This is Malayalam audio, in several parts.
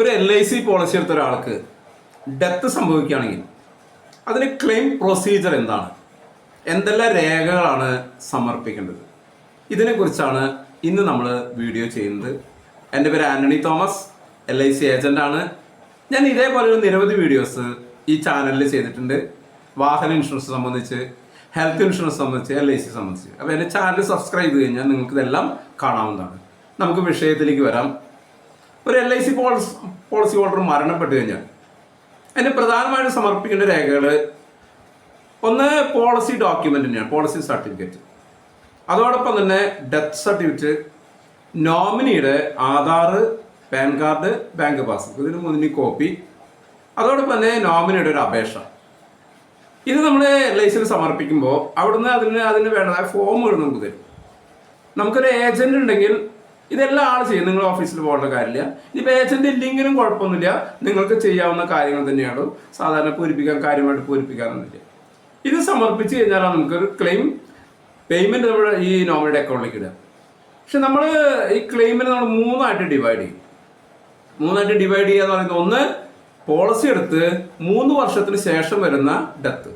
ഒരു എൽ ഐ സി പോളിസി എടുത്ത ഒരാൾക്ക് ഡെത്ത് സംഭവിക്കുകയാണെങ്കിൽ അതിന് ക്ലെയിം പ്രൊസീജിയർ എന്താണ്? എന്തെല്ലാം രേഖകളാണ് സമർപ്പിക്കേണ്ടത്? ഇതിനെക്കുറിച്ചാണ് ഇന്ന് നമ്മൾ വീഡിയോ ചെയ്യുന്നത്. എന്റെ പേര് Antony Thomas L I C ഏജന്റാണ് ഞാൻ ഇതേപോലെയുള്ള നിരവധി വീഡിയോസ് ഈ ചാനലിൽ ചെയ്തിട്ടുണ്ട്. വാഹന ഇൻഷുറൻസ് സംബന്ധിച്ച് ഹെൽത്ത് ഇൻഷുറൻസ് സംബന്ധിച്ച് എൽ ഐ സി സംബന്ധിച്ച്. അപ്പോൾ എന്റെ ചാനൽ സബ്സ്ക്രൈബ് ചെയ്ത് കഴിഞ്ഞാൽ നിങ്ങൾക്ക് ഇതെല്ലാം കാണാവുന്നതാണ്. നമുക്ക് വിഷയത്തിലേക്ക് വരാം. ഒരു L I C policy policy holder മരണപ്പെട്ട് കഴിഞ്ഞാൽ. അതിന് പ്രധാനമായിട്ടും സമർപ്പിക്കേണ്ട രേഖകൾ ഒന്ന് പോളിസി ഡോക്യുമെന്റ് തന്നെയാണ് പോളിസി സർട്ടിഫിക്കറ്റ് അതോടൊപ്പം തന്നെ death certificate നോമിനിയുടെ Aadhaar PAN card bank passbook. ഇതിന് മുന്നിൽ കോപ്പി അതോടൊപ്പം തന്നെ നോമിനിയുടെ ഒരു അപേക്ഷ. ഇത് നമ്മൾ എൽ ഐ സിയിൽ സമർപ്പിക്കുമ്പോൾ അവിടുന്ന് അതിന് അതിന് വേണ്ടതായ ഫോമുകൾ നമുക്ക് തരും. നമുക്കൊരു ഏജന്റ് ഉണ്ടെങ്കിൽ ഇതെല്ലാം ആൾ ചെയ്യും. നിങ്ങൾ ഓഫീസിൽ പോകേണ്ട കാര്യമില്ല. ഇനിയിപ്പോൾ ഏജന്റ് ഇല്ലെങ്കിലും കുഴപ്പമൊന്നുമില്ല. നിങ്ങൾക്ക് ചെയ്യാവുന്ന കാര്യങ്ങൾ തന്നെയാണ്. സാധാരണ പൂരിപ്പിക്കാൻ കാര്യമായിട്ട് പൂരിപ്പിക്കാനൊന്നുമില്ല. ഇത് സമർപ്പിച്ച് കഴിഞ്ഞാലാണ് നമുക്കൊരു ക്ലെയിം പേയ്മെന്റ് നമ്മുടെ ഈ നോമിനിയുടെ അക്കൗണ്ടിലേക്ക് ഇടുക. പക്ഷെ നമ്മൾ ഈ ക്ലെയിമിനെ നമ്മൾ മൂന്നായിട്ട് ഡിവൈഡ് ചെയ്യും. മൂന്നായിട്ട് ഡിവൈഡ് ചെയ്യുക എന്ന് പറയുന്നത് ഒന്ന് പോളിസി എടുത്ത് മൂന്ന് വർഷത്തിന് ശേഷം വരുന്ന ഡെത്ത്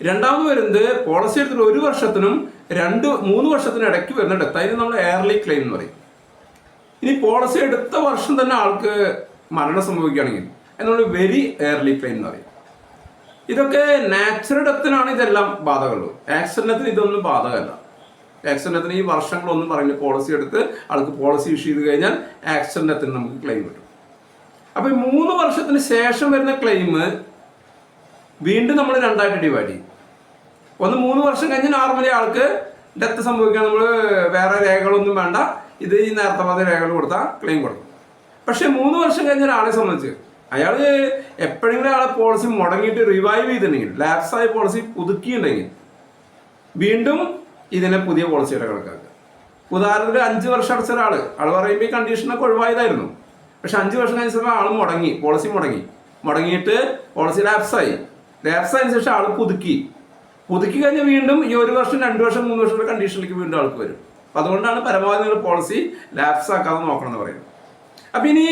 രണ്ടാമത് വരുന്നത് പോളിസി എടുത്തിട്ട് ഒരു വർഷത്തിനും രണ്ട് മൂന്ന് വർഷത്തിനും ഇടയ്ക്ക് വരുന്ന ഡെത്ത് നമ്മൾ എയർലി ക്ലെയിം എന്ന് പറയും. ഇനി പോളിസി എടുത്ത വർഷം തന്നെ ആൾക്ക് മരണം സംഭവിക്കുകയാണെങ്കിൽ എന്നുള്ള വെരി എയർലി ക്ലെയിം എന്ന് പറയും. ഇതൊക്കെ നാച്ചുറൽ ഡെത്തിനാണ് ഇതെല്ലാം ബാധകമുള്ളത്. ആക്സിഡന്റത്തിന് ഇതൊന്നും ബാധകമല്ല. ആക്സിഡന്റത്തിന് ഈ വർഷങ്ങളൊന്നും പറഞ്ഞ് പോളിസി എടുത്ത് ആൾക്ക് പോളിസി ഇഷ്യൂ ചെയ്ത് കഴിഞ്ഞാൽ ആക്സിഡന്റത്തിന് നമുക്ക് ക്ലെയിം കിട്ടും. അപ്പൊ ഈ മൂന്ന് വർഷത്തിന് ശേഷം വരുന്ന ക്ലെയിം വീണ്ടും നമ്മൾ രണ്ടായിട്ട് ഡിവൈഡ് ചെയ്യും. ഒന്ന് മൂന്ന് വർഷം കഴിഞ്ഞ് നോർമലി ആൾക്ക് ഡെത്ത് സംഭവിക്കാൻ നമ്മൾ വേറെ രേഖകളൊന്നും വേണ്ട. ഇത് ഈ നേരത്തെ പറഞ്ഞ രേഖകൾ കൊടുത്താൽ ക്ലെയിം കൊടുക്കും. പക്ഷേ മൂന്ന് വർഷം കഴിഞ്ഞ ഒരാളെ സംബന്ധിച്ച് അയാൾ എപ്പോഴെങ്കിലും ആളെ പോളിസി മുടങ്ങിയിട്ട് റിവൈവ് ചെയ്തിട്ടുണ്ടെങ്കിൽ ലാപ്സ് ആയ പോളിസി പുതുക്കിയിട്ടുണ്ടെങ്കിൽ വീണ്ടും ഇതിനെ പുതിയ പോളിസിയുടെ കണക്കാക്കുക. ഉദാഹരണത്തിന് അഞ്ച് വർഷം അടച്ച ഒരാൾ ആൾ പറയുമ്പോൾ ഈ കണ്ടീഷനൊക്കെ ഒഴിവായതായിരുന്നു. പക്ഷെ അഞ്ച് വർഷം കഴിഞ്ഞ സമയം ആൾ മുടങ്ങി പോളിസി മുടങ്ങി. മുടങ്ങിയിട്ട് പോളിസി ലാപ്സായി ലാപ്സ് ആയതിനു ശേഷം ആൾ പുതുക്കി. പുതുക്കി കഴിഞ്ഞ് വീണ്ടും ഈ ഒരു വർഷം രണ്ട് വർഷം മൂന്ന് വർഷത്തെ കണ്ടീഷനിലേക്ക് വീണ്ടും ആൾക്ക് വരും. അപ്പൊ അതുകൊണ്ടാണ് പരമാവധി നിങ്ങൾ പോളിസി ലാപ്സ് ആക്കാതെ നോക്കണം എന്ന് പറയുന്നത്. അപ്പൊ ഇനി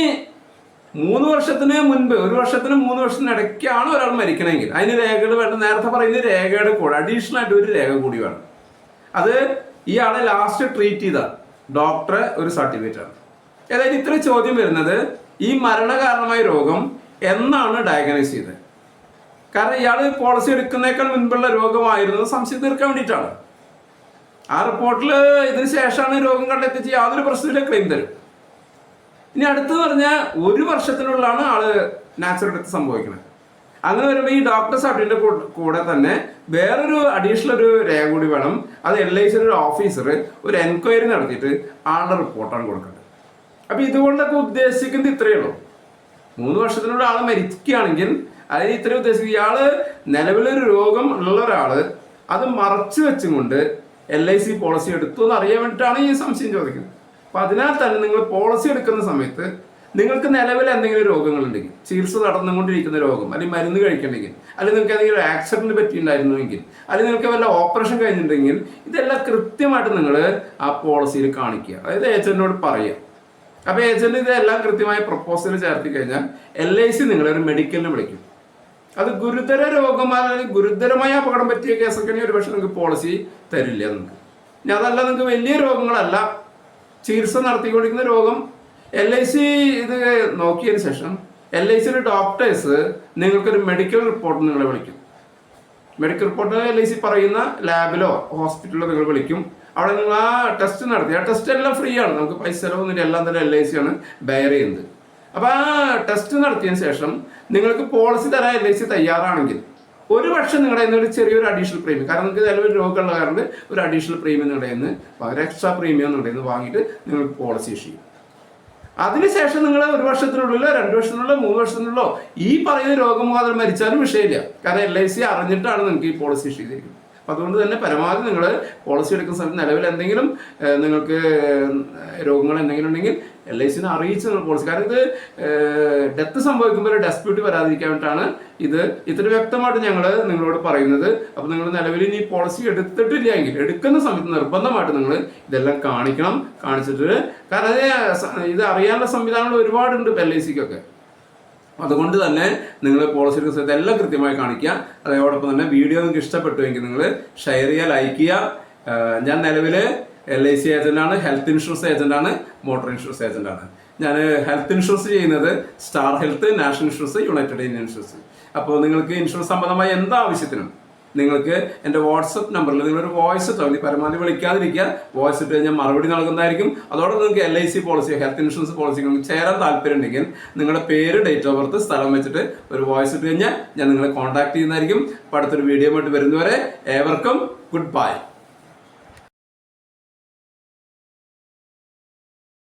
മൂന്ന് വർഷത്തിന് മുൻപ് ഒരു വർഷത്തിന് മൂന്ന് വർഷത്തിന് ഇടയ്ക്കാണ് ഒരാൾ മരിക്കണമെങ്കിൽ. അതിന് രേഖകൾ വേണ്ട. നേരത്തെ പറയുന്ന രേഖയുടെ കൂടെ അഡീഷണൽ ആയിട്ട് ഒരു രേഖ കൂടി വേണം. അത് ആളെ ലാസ്റ്റ് ട്രീറ്റ് ചെയ്ത ഡോക്ടറെ ഒരു സർട്ടിഫിക്കറ്റ് ആണ്. അതായത് ഇത്ര ചോദ്യം വരുന്നത് ഈ മരണകാരണമായ രോഗം എന്നാണ് ഡയഗ്നൈസ് ചെയ്തത്. കാരണം ഇയാൾ പോളിസി എടുക്കുന്നേക്കാൾ മുൻപുള്ള രോഗമായിരുന്നു. സംശയം തീർക്കാൻ വേണ്ടിയിട്ടാണ്. ആ റിപ്പോർട്ടിൽ ഇതിന് ശേഷമാണ് രോഗം കണ്ടെത്തിച്ച് യാതൊരു പ്രശ്നമില്ല ക്ലെയിം തരും. ഇനി അടുത്തെന്ന് പറഞ്ഞാൽ ഒരു വർഷത്തിനുള്ളിലാണ് ആൾ നാച്ചുറൽ ഡെത്ത് സംഭവിക്കുന്നത് അങ്ങനെ വരുമ്പോൾ ഈ ഡോക്ടർ സർട്ടിന്റെ കൂടെ തന്നെ വേറൊരു അഡീഷണൽ ഒരു രേഖ കൂടി വേണം. അത് എൽ ഐ സിയുടെ ഒരു ഓഫീസർ ഒരു എൻക്വയറി നടത്തിയിട്ട് ആളുടെ റിപ്പോർട്ടാണ് കൊടുക്കേണ്ടത്. അപ്പൊ ഇതുകൊണ്ടൊക്കെ ഉദ്ദേശിക്കുന്നത് ഇത്രയേ ഉള്ളൂ. മൂന്ന് വർഷത്തിനുള്ളിൽ ആൾ മരിക്കുകയാണെങ്കിൽ അതിന് ഇത്രയും ഉദ്ദേശിക്കുന്നത് ഇയാൾ നിലവിലൊരു രോഗം ഉള്ള ഒരാൾ അത് മറച്ചു വെച്ചും കൊണ്ട് എൽ ഐ സി പോളിസി എടുത്തു എന്ന് അറിയാൻ വേണ്ടിയിട്ടാണ് ഈ സംശയം ചോദിക്കുന്നത്. അപ്പൊ അതിനാൽ തന്നെ നിങ്ങൾ പോളിസി എടുക്കുന്ന സമയത്ത് നിങ്ങൾക്ക് നിലവിൽ എന്തെങ്കിലും രോഗങ്ങളുണ്ടെങ്കിൽ ചികിത്സ നടന്നുകൊണ്ടിരിക്കുന്ന രോഗം അല്ലെങ്കിൽ മരുന്ന് കഴിക്കണമെങ്കിൽ അല്ലെങ്കിൽ നിങ്ങൾക്ക് എന്തെങ്കിലും ആക്സിഡന്റ് പറ്റിയിട്ടുണ്ടായിരുന്നുവെങ്കിൽ അല്ലെങ്കിൽ നിങ്ങൾക്ക് വല്ല ഓപ്പറേഷൻ കഴിഞ്ഞിട്ടുണ്ടെങ്കിൽ ഇതെല്ലാം കൃത്യമായിട്ട് നിങ്ങൾ ആ പോളിസിയിൽ കാണിക്കുക. അതായത് ഏജന്റിനോട് പറയുക. അപ്പൊ ഏജന്റ് ഇതെല്ലാം കൃത്യമായി പ്രപ്പോസൽ ചേർത്തി കഴിഞ്ഞാൽ എൽ ഐ സി നിങ്ങളെ ഒരു മെഡിക്കലിന് വിളിക്കും. അത് ഗുരുതര രോഗം അല്ലെങ്കിൽ ഗുരുതരമായ അപകടം പറ്റിയ കേസൊക്കെ ഒരു പക്ഷെ നിങ്ങൾക്ക് പോളിസി തരില്ല നിങ്ങൾക്ക് ഇനി അതല്ല നിങ്ങൾക്ക് വലിയ രോഗങ്ങളല്ല. ചികിത്സ നടത്തിക്കൊണ്ടിരിക്കുന്ന രോഗം. എൽ ഐ സി ഇത് നോക്കിയതിന് ശേഷം എൽ ഐ സിയുടെ ഡോക്ടേഴ്സ് നിങ്ങൾക്കൊരു മെഡിക്കൽ റിപ്പോർട്ട് നിങ്ങളെ വിളിക്കും. Medical report L I C പറയുന്ന ലാബിലോ ഹോസ്പിറ്റലിലോ നിങ്ങൾ വിളിക്കും. അവിടെ നിങ്ങൾ ആ ടെസ്റ്റ് നടത്തി. ആ ടെസ്റ്റ് എല്ലാം ഫ്രീ ആണ്. നമുക്ക് പൈസ ചിലവൊന്നുമില്ല. എല്ലാം തന്നെ എൽ ഐ സി ആണ്. ബയർ ചെയ്യുന്നത്. അപ്പൊ ആ ടെസ്റ്റ് നടത്തിയതിന് ശേഷം നിങ്ങൾക്ക് പോളിസി തരാൻ എൽ ഐ സി തയ്യാറാണെങ്കിൽ ഒരു പക്ഷേ നിങ്ങളുടെ നിന്ന് ഒരു ചെറിയൊരു അഡീഷണൽ പ്രീമിയം കാരണം നിങ്ങൾക്ക് നിലവിൽ രോഗമുള്ള കാരണം ഒരു അഡീഷണൽ പ്രീമിയം നിങ്ങളുടെ നിന്ന് പകരം എക്സ്ട്രാ പ്രീമിയം നിങ്ങളുടെ നിന്ന് വാങ്ങിയിട്ട് നിങ്ങൾ പോളിസി ഇഷ്യൂ ചെയ്യും. അതിനുശേഷം നിങ്ങൾ ഒരു വർഷത്തിനുള്ളിലോ രണ്ട് വർഷത്തിനുള്ളിലോ മൂന്ന് വർഷത്തിനുള്ളിലോ ഈ പറയുന്ന രോഗം മാത്രം മരിച്ചാലും വിഷയമില്ല. കാരണം എൽ ഐ സി അറിഞ്ഞിട്ടാണ് നിങ്ങൾക്ക് ഈ പോളിസി ഇഷ്യൂ ചെയ്തിരിക്കുന്നത്. അപ്പം അതുകൊണ്ട് തന്നെ പരമാവധി നിങ്ങൾ പോളിസി എടുക്കുന്ന സമയത്ത് നിലവിൽ എന്തെങ്കിലും നിങ്ങൾക്ക് രോഗങ്ങൾ എന്തെങ്കിലും ഉണ്ടെങ്കിൽ എൽ ഐ സിനെ അറിയിച്ച് നിങ്ങൾ പോളിസി കാരണം ഇത് ഡെത്ത് സംഭവിക്കുമ്പോൾ ഒരു ഡെസ്പ്യൂട്ട് വരാതിരിക്കാൻ വേണ്ടിയിട്ടാണ് ഇത്. ഇത്ര വ്യക്തമായിട്ട് ഞങ്ങൾ നിങ്ങളോട് പറയുന്നത്. അപ്പോൾ നിങ്ങൾ നിലവിൽ ഇനി പോളിസി എടുത്തിട്ടില്ലെങ്കിൽ എടുക്കുന്ന സമയത്ത് നിർബന്ധമായിട്ട് നിങ്ങൾ ഇതെല്ലാം കാണിക്കണം കാണിച്ചിട്ട്. കാരണം ഇത് അറിയാനുള്ള സംവിധാനങ്ങൾ ഒരുപാടുണ്ട് എൽ ഐ സിക്കൊക്കെ അതുകൊണ്ട് തന്നെ നിങ്ങൾ പോളിസി റിസൾട്ട് എല്ലാം കൃത്യമായി കാണിക്കുക. അതോടൊപ്പം തന്നെ വീഡിയോ നിങ്ങൾക്ക് ഇഷ്ടപ്പെട്ടുവെങ്കിൽ നിങ്ങൾ ഷെയർ ചെയ്യുക ലൈക്ക് ചെയ്യുക. ഞാൻ നിലവിൽ എൽ ഐ സി ഏജന്റാണ് ഹെൽത്ത് ഇൻഷുറൻസ് ഏജന്റാണ് മോട്ടോർ ഇൻഷുറൻസ് ഏജന്റാണ് ഞാൻ ഹെൽത്ത് ഇൻഷുറൻസ് ചെയ്യുന്നത് star health national insurance united Indian insurance അപ്പോൾ നിങ്ങൾക്ക് ഇൻഷുറൻസ് സംബന്ധമായ എന്ത് ആവശ്യത്തിനും നിങ്ങൾക്ക് എന്റെ വാട്സപ്പ് നമ്പറിൽ നിങ്ങളൊരു വോയിസ് ഇട്ടോ ഇനി പരമാവധി വിളിക്കാതിരിക്കുക. വോയിസ് ഇട്ട് കഴിഞ്ഞാൽ മറുപടി നൽകുന്നതായിരിക്കും. അതോടൊപ്പം നിങ്ങൾക്ക് L I C policy health insurance policy നിങ്ങൾക്ക് ചേരാൻ താല്പര്യം ഉണ്ടെങ്കിൽ നിങ്ങളുടെ പേര് ഡേറ്റ് ഓഫ് ബർത്ത് സ്ഥലം വെച്ചിട്ട് ഒരു വോയിസ് ഇട്ട് കഴിഞ്ഞാൽ ഞാൻ നിങ്ങളെ കോൺടാക്ട് ചെയ്യുന്നതായിരിക്കും. അപ്പോൾ അടുത്തൊരു വീഡിയോ ആയിട്ട് വരുന്നവരെ ഏവർക്കും ഗുഡ് ബൈ